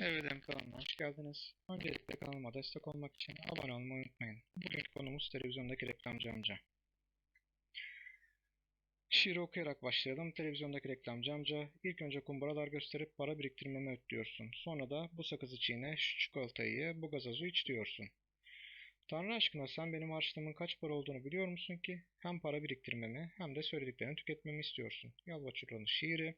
Evrim kanalına hoş geldiniz. Öncelikle kanalıma destek olmak için abone olmayı unutmayın. Bugünkü konumuz televizyondaki reklamcı amca. Şiiri okuyarak başlayalım. Televizyondaki reklamcı amca, ilk önce kumbaralar gösterip para biriktirmemi ötlüyorsun. Sonra da bu sakızı çiğne, şu çikolatayı ye, bu gazozu iç diyorsun. Tanrı aşkına sen benim harçlığımın kaç para olduğunu biliyor musun ki? Hem para biriktirmemi hem de söylediklerini tüketmemi istiyorsun. Yalvaçurlu'nun şiiri.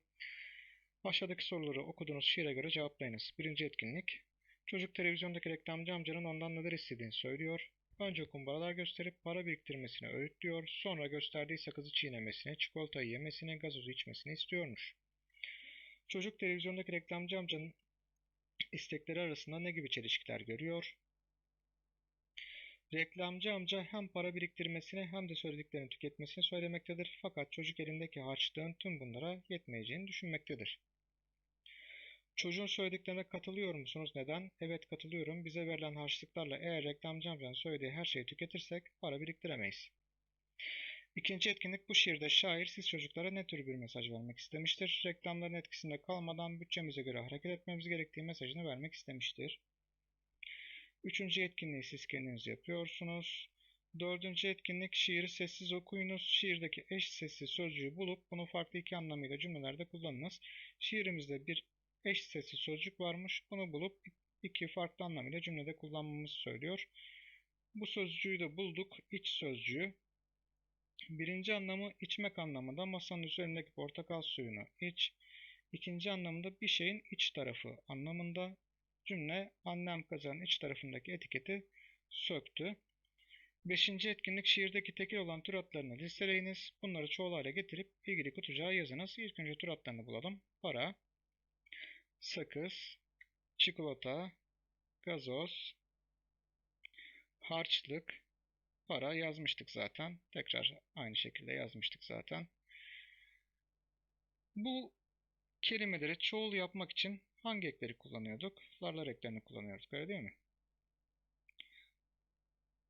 Aşağıdaki soruları okuduğunuz şiire göre cevaplayınız. Birinci etkinlik. Çocuk televizyondaki reklamcı amcanın ondan neler istediğini söylüyor. Önce kumbaralar gösterip para biriktirmesini öğütlüyor. Sonra gösterdiği sakızı çiğnemesini, çikolatayı yemesini, gazozu içmesini istiyormuş. Çocuk televizyondaki reklamcı amcanın istekleri arasında ne gibi çelişkiler görüyor? Reklamcı amca hem para biriktirmesini hem de söylediklerini tüketmesini söylemektedir. Fakat çocuk elindeki harçlığın tüm bunlara yetmeyeceğini düşünmektedir. Çocuğun söylediklerine katılıyor musunuz? Neden? Evet katılıyorum. Bize verilen harçlıklarla eğer reklamcı amcanın söylediği her şeyi tüketirsek para biriktiremeyiz. İkinci etkinlik bu şiirde şair siz çocuklara ne tür bir mesaj vermek istemiştir? Reklamların etkisinde kalmadan bütçemize göre hareket etmemiz gerektiği mesajını vermek istemiştir. Üçüncü etkinliği siz kendiniz yapıyorsunuz. Dördüncü etkinlik şiiri sessiz okuyunuz. Şiirdeki eş sessiz sözcüğü bulup bunu farklı iki anlamıyla cümlelerde kullanınız. Şiirimizde bir eş sessiz sözcük varmış. Bunu bulup iki farklı anlamıyla cümlede kullanmamızı söylüyor. Bu sözcüğü de bulduk. İç sözcüğü. Birinci anlamı içmek anlamında masanın üzerindeki portakal suyunu iç. İkinci anlamında bir şeyin iç tarafı anlamında cümle annem kazanın iç tarafındaki etiketi söktü. Beşinci etkinlik şiirdeki tekil olan tür adlarını listeleyiniz. Bunları çoğul hale getirip ilgili kutucuğa yazınız. İlk önce tür adlarını bulalım. Para, sakız, çikolata, gazoz, harçlık, para yazmıştık zaten. Tekrar aynı şekilde yazmıştık zaten. Bu kelimeleri çoğul yapmak için hangi ekleri kullanıyorduk? Larlar eklerini kullanıyorduk öyle değil mi?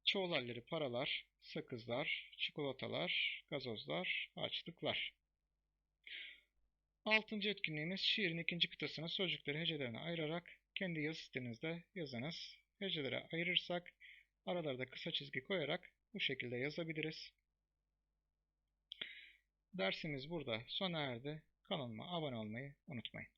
Çoğul paralar, sakızlar, çikolatalar, gazozlar, harçlıklar. Altıncı etkinliğimiz şiirin ikinci kıtasına sözcükleri hecelerine ayırarak kendi yazı stilinizde yazınız. Hecelere ayırırsak aralarda kısa çizgi koyarak bu şekilde yazabiliriz. Dersimiz burada sona erdi. Kanalıma abone olmayı unutmayın.